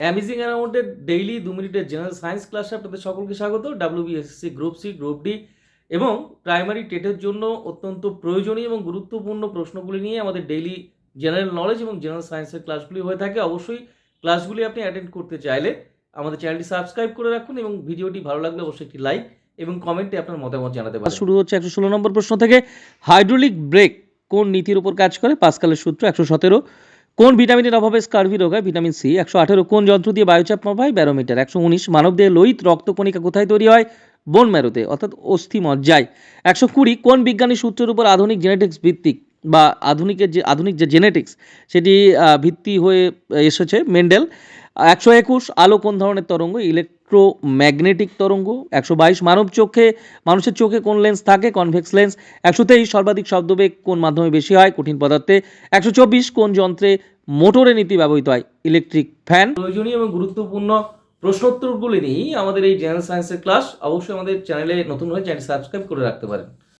Amazing অ্যারাউন্ডের daily দু মিনিটের general science ক্লাসে আপনাদের সকলকে স্বাগত WBSC group C group D এবং প্রাইমারি টেটের জন্য অত্যন্ত প্রয়োজনীয় এবং গুরুত্বপূর্ণ প্রশ্নগুলি নিয়ে আমাদের ডেইলি জেনারেল নলেজ এবং জেনারেল সায়েন্সের ক্লাসগুলি হয়ে থাকে। অবশ্যই ক্লাসগুলি আপনি অ্যাটেন্ড করতে চাইলে আমাদের চ্যানেলটি সাবস্ক্রাইব করে রাখুন এবং ভিডিওটি ভালো লাগলে অবশ্যই একটি লাইক এবং কমেন্টে আপনার মতামত জানাতে পারেন। শুরু হচ্ছে একশো ষোলো নম্বর প্রশ্ন থেকে হাইড্রোলিক ব্রেক কোন নীতির উপর কাজ করে? পাস্কালের সূত্র একশো সতেরো। কোন ভিটামিনের অভাবে স্কার্ভি রোগ হয় ভিটামিন সি? একশো আঠেরো, কোন যন্ত্র দিয়ে বায়ুচাপ মাপা হয় ব্যারোমিটার? একশো উনিশ মানবদেহে লোহিত রক্তকণিকা কোথায় তৈরি হয়? বোন ম্যারোতে, অর্থাৎ অস্থি মজ্জায় একশো কুড়ি, কোন বিজ্ঞানী সূত্রের উপর আধুনিক জেনেটিক্স ভিত্তিক বা আধুনিকের যে আধুনিক যে জেনেটিক্স সেটি ভিত্তি হয়ে এসেছে মেন্ডেল? একশো একুশ আলো কোন ধরনের তরঙ্গ ইলেকট্রোম্যাগনেটিক তরঙ্গ, একশো বাইশ মানব চোখে, মানুষের চোখে কোন লেন্স থাকে? কনভেক্স লেন্স একশো তেইশ সর্বাধিক শব্দবেগ কোন মাধ্যমে বেশি হয়? কঠিন পদার্থে, একশো চব্বিশ কোন যন্ত্রে মোটরের নীতি ব্যবহৃত হয়? ইলেকট্রিক ফ্যান প্রয়োজনীয় এবং গুরুত্বপূর্ণ প্রশ্নোত্তরগুলি নিয়েই আমাদের এই জেনারেল সায়েন্সের ক্লাস অবশ্যই আমাদের চ্যানেলে নতুন হয়ে চ্যানেল সাবস্ক্রাইব করে রাখতে পারেন।